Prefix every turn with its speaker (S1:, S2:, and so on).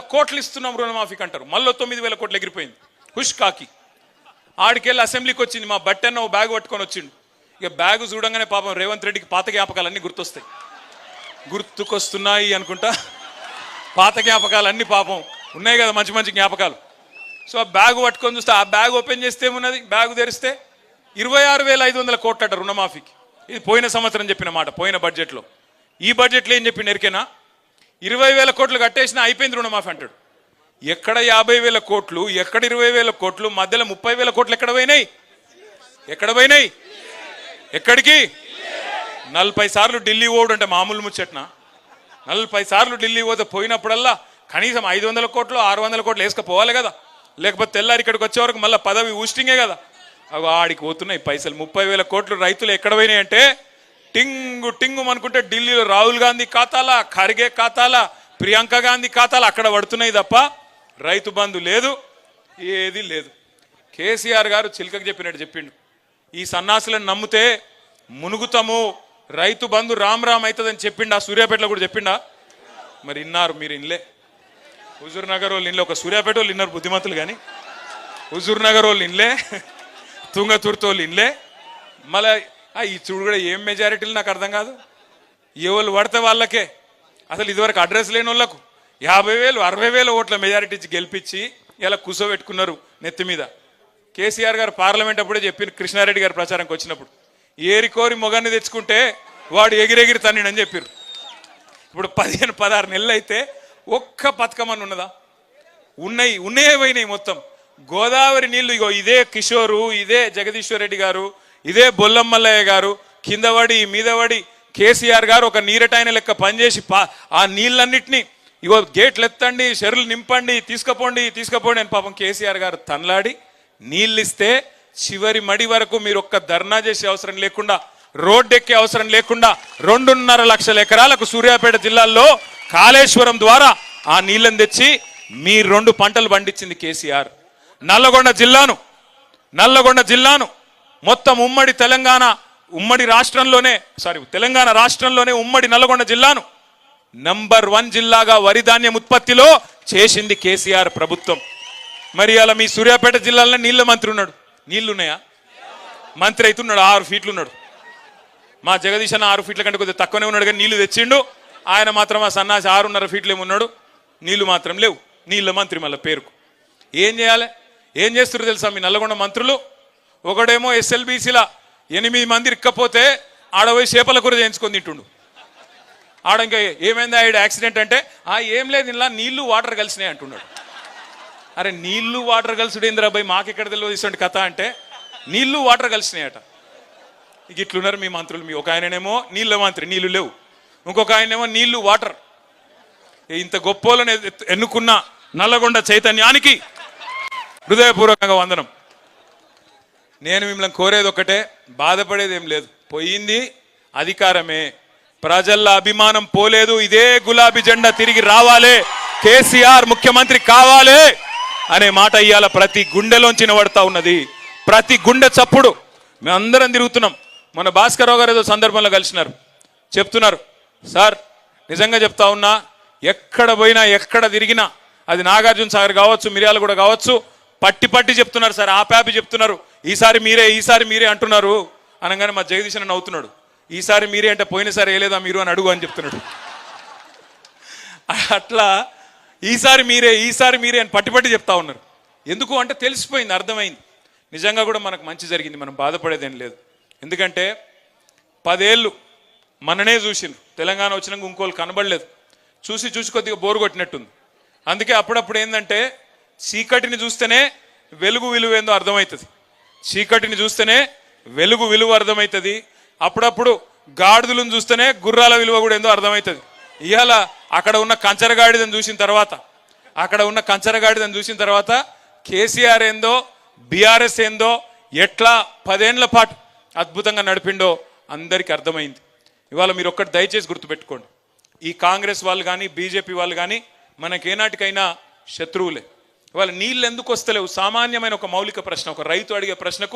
S1: కోట్లు ఇస్తున్నాం రుణమాఫీకి అంటారు మళ్ళీ తొమ్మిది వేల కోట్లు ఎగిరిపోయింది. హుష్ కాకి. ఆడికెళ్ళి అసెంబ్లీకి వచ్చింది మా బట్టన్న ఓ బ్యాగ్ పట్టుకొని వచ్చిండు. ఇక బ్యాగ్ చూడంగానే పాపం రేవంత్ రెడ్డికి పాత జ్ఞాపకాలన్నీ గుర్తొస్తాయి. గుర్తుకొస్తున్నాయి అనుకుంటా. పాత జ్ఞాపకాలు పాపం ఉన్నాయి కదా మంచి మంచి జ్ఞాపకాలు. సో ఆ బ్యాగ్ పట్టుకొని చూస్తే ఆ బ్యాగ్ ఓపెన్ చేస్తే ఏమున్నది? బ్యాగ్ తెరిస్తే ఇరవై ఆరు వేల ఐదు వందల కోట్లట రుణమాఫీకి. ఇది పోయిన సంవత్సరం చెప్పిన మాట పోయిన బడ్జెట్లో. ఈ బడ్జెట్లో ఏం చెప్పిన ఎరికేనా? ఇరవై వేల కోట్లు కట్టేసినా అయిపోయింది రుణమాఫీ అంటాడు. ఎక్కడ యాభై వేల కోట్లు ఎక్కడ ఇరవై వేల కోట్లు మధ్యలో ముప్పై వేల కోట్లు ఎక్కడ పోయినాయి? ఎక్కడ పోయినాయి? ఎక్కడికి? నలభై సార్లు ఢిల్లీ ఓడు అంటే మామూలు ముచ్చట్న? నలభై సార్లు ఢిల్లీ పోతే పోయినప్పుడల్లా కనీసం ఐదు వందల కోట్లు ఆరు వందల కోట్లు వేసుకపోవాలి కదా. లేకపోతే తెల్లారి ఇక్కడికి వచ్చే వరకు మళ్ళీ పదవి ఊస్టింగే కదా. అవి ఆడికి పోతున్నాయి పైసలు. ముప్పై వేల కోట్లు రైతులు ఎక్కడ పోయినాయి అంటే టింగు టింగు అనుకుంటే ఢిల్లీలో రాహుల్ గాంధీ ఖాతాలా ఖర్గే ఖాతాలా ప్రియాంక గాంధీ ఖాతాలు అక్కడ పడుతున్నాయి తప్ప రైతు బంధు లేదు ఏది లేదు. కేసీఆర్ గారు చిలకకు చెప్పినట్టు చెప్పిండు. ఈ సన్నాసులను నమ్మితే మునుగుతాము రైతు బంధు రామ్ రామ్ అవుతుందని చెప్పిండా? సూర్యాపేటలో కూడా చెప్పిండా? మరి ఇన్నారు మీరు ఇన్లే. హుజూర్ నగర్ వాళ్ళు ఇన్లే. ఒక సూర్యాపేట వాళ్ళు ఇన్నారు బుద్ధిమంతులు కానీ హుజూర్ నగర్ వాళ్ళు ఇన్లే. తుంగతుర్తి వాళ్ళు ఇన్లే. మళ్ళీ ఈ చూడు కూడా ఏం మెజారిటీలు నాకు అర్థం కాదు. ఎవరు పడితే వాళ్ళకే. అసలు ఇదివరకు అడ్రస్ లేని వాళ్ళకు యాభై వేలు అరవై వేల ఓట్ల మెజారిటీ ఇచ్చి గెలిపించి ఇలా కూర్చోబెట్టుకున్నారు నెత్తి మీద. కేసీఆర్ గారు పార్లమెంట్ అప్పుడే చెప్పిన కృష్ణారెడ్డి గారు ప్రచారంకి వచ్చినప్పుడు. ఏరి కోరి మొగాన్ని తెచ్చుకుంటే వాడు ఎగిరెగిరి తన్నిడని చెప్పారు ఇప్పుడు పదిహేను పదహారు నెలలు అయితే ఒక్క పథకం అని ఉన్నదా? ఉన్నాయి ఉన్నాయే పోయినాయి మొత్తం. గోదావరి నీళ్ళు ఇగో ఇదే కిషోరు ఇదే జగదీశ్వర్ రెడ్డి గారు ఇదే బొల్లమ్మల్లయ్య గారు కిందవడి మీదవడి కేసీఆర్ గారు ఒక నీరటాయన లెక్క పనిచేసి పా- ఆ నీళ్ళన్నింటినీ ఇగో గేట్లు ఎత్తండి చెరువులు నింపండి తీసుకుపోండి తీసుకుపోండి అని పాపం కేసీఆర్ గారు తనలాడి నీళ్ళు ఇస్తే చివరి మడి వరకు మీరు ఒక్క ధర్నా చేసే అవసరం లేకుండా రోడ్డు ఎక్కే అవసరం లేకుండా రెండున్నర లక్షల ఎకరాలకు సూర్యాపేట జిల్లాల్లో కాళేశ్వరం ద్వారా ఆ నీళ్ళని తెచ్చి మీ రెండు పంటలు పండించింది కేసీఆర్. నల్లగొండ జిల్లాను నల్లగొండ జిల్లాను మొత్తం ఉమ్మడి తెలంగాణ ఉమ్మడి రాష్ట్రంలోనే సారీ తెలంగాణ రాష్ట్రంలోనే ఉమ్మడి నల్గొండ జిల్లాను నంబర్ వన్ జిల్లాగా వరి ధాన్యం ఉత్పత్తిలో చేసింది కేసీఆర్ ప్రభుత్వం. మరి అలా మీ సూర్యాపేట జిల్లాలో నీళ్ళ మంత్రి ఉన్నాడు. నీళ్ళు ఉన్నాయా మంత్రి అవుతున్నాడు ఆరు ఫీట్లు ఉన్నాడు. మా జగదీశ్ అన్న ఆరు ఫీట్ల కంటే కొద్దిగా తక్కువనే ఉన్నాడు కానీ నీళ్ళు తెచ్చిండు. ఆయన మాత్రం ఆ సన్నాసి ఆరున్నర ఫీట్లు ఏమున్నాడు నీళ్ళు మాత్రం లేవు. నీళ్ళ మంత్రి మళ్ళీ పేరుకు. ఏం చేయాలి? ఏం చేస్తున్నారు తెలుసా మీ నల్లగొండ మంత్రులు? ఒకడేమో ఎస్ఎల్బీసీలా ఎనిమిది మంది ఇక్కపోతే ఆడపోయి చేపల కూర చేయించుకొని తింటుండు. ఆడ ఇంకా ఏమైంది ఆవిడ యాక్సిడెంట్ అంటే ఆ ఏం లేదు ఇలా నీళ్ళు వాటర్ కలిసినాయి అంటున్నాడు. అరే నీళ్ళు వాటర్ కలిసిడు ఏందిరా భయ్ మాకెక్కడ తెలియదు ఇటువంటి కథ అంటే నీళ్ళు వాటర్ కలిసినాయట. ఇక ఇట్లున్నారు మీ మంత్రులు మీ ఒక ఆయననేమో నీళ్ళ మంత్రి నీళ్ళు లేవు. ఇంకొక ఆయనేమో నీళ్ళు వాటర్. ఇంత గొప్పోలను ఎన్నుకున్న నల్లగొండ చైతన్యానికి హృదయపూర్వకంగా వందనం. నేను మిమ్మల్ని కోరేది ఒకటే బాధపడేది ఏం లేదు. పోయింది అధికారమే. ప్రజల అభిమానం పోలేదు ఇదే గులాబీ జెండా తిరిగి రావాలే. కేసీఆర్ ముఖ్యమంత్రి కావాలే అనే మాట ఇవాళ ప్రతి గుండెలోంచి నిలబడతా ఉన్నది. ప్రతి గుండె చప్పుడు. మేమందరం తిరుగుతున్నాం. మన భాస్కరరావు గారు ఏదో సందర్భంలో కలిసినారు. చెప్తున్నారు. సార్ నిజంగా చెప్తా ఉన్నా ఎక్కడ పోయినా ఎక్కడ తిరిగినా అది నాగార్జున సాగర్ కావచ్చు మిర్యాల కూడా కావచ్చు పట్టి పట్టి చెప్తున్నారు సార్. ఆపాపి చెప్తున్నారు. ఈసారి మీరే ఈసారి మీరే అంటున్నారు అనగానే మా జగదీశ్ అని నవ్వుతున్నాడు. ఈసారి మీరే అంటే పోయినసారి వేయలేదా మీరు అని అడుగు అని చెప్తున్నాడు. అట్లా ఈసారి మీరే ఈసారి మీరే అని పట్టి పట్టి చెప్తా ఉన్నారు. ఎందుకు అంటే తెలిసిపోయింది అర్థమైంది. నిజంగా కూడా మనకు మంచి జరిగింది మనం బాధపడేదేం లేదు. ఎందుకంటే పదేళ్ళు మననే చూసిండ్రు. తెలంగాణ వచ్చినాక ఇంకోళ్ళు కనబడలేదు. చూసి చూసి కొద్దిగా బోరు కొట్టినట్టుంది. అందుకే అప్పుడప్పుడు ఏంటంటే చీకటిని చూస్తేనే వెలుగు విలువ ఏందో అర్థమవుతుంది. చీకటిని చూస్తేనే వెలుగు విలువ అర్థమవుతుంది. అప్పుడప్పుడు గాడిదలను చూస్తేనే గుర్రాల విలువ కూడా ఏందో అర్థమవుతుంది. ఇవాళ అక్కడ ఉన్న కంచరగాడిదని చూసిన తర్వాత అక్కడ ఉన్న కంచరగాడిదని చూసిన తర్వాత కేసీఆర్ ఏందో బీఆర్ఎస్ ఏందో ఎట్లా పదేళ్ళ పాటు అద్భుతంగా నడిపిండో అందరికీ అర్థమైంది. ఇవాళ మీరు ఒక్కటి దయచేసి గుర్తుపెట్టుకోండి. ఈ కాంగ్రెస్ వాళ్ళు కానీ బీజేపీ వాళ్ళు కానీ మనకేనాటికైనా శత్రువులే. ఇవాళ నీళ్ళు ఎందుకు వస్తలేవు? సామాన్యమైన ఒక మౌలిక ప్రశ్న ఒక రైతు అడిగే ప్రశ్నకు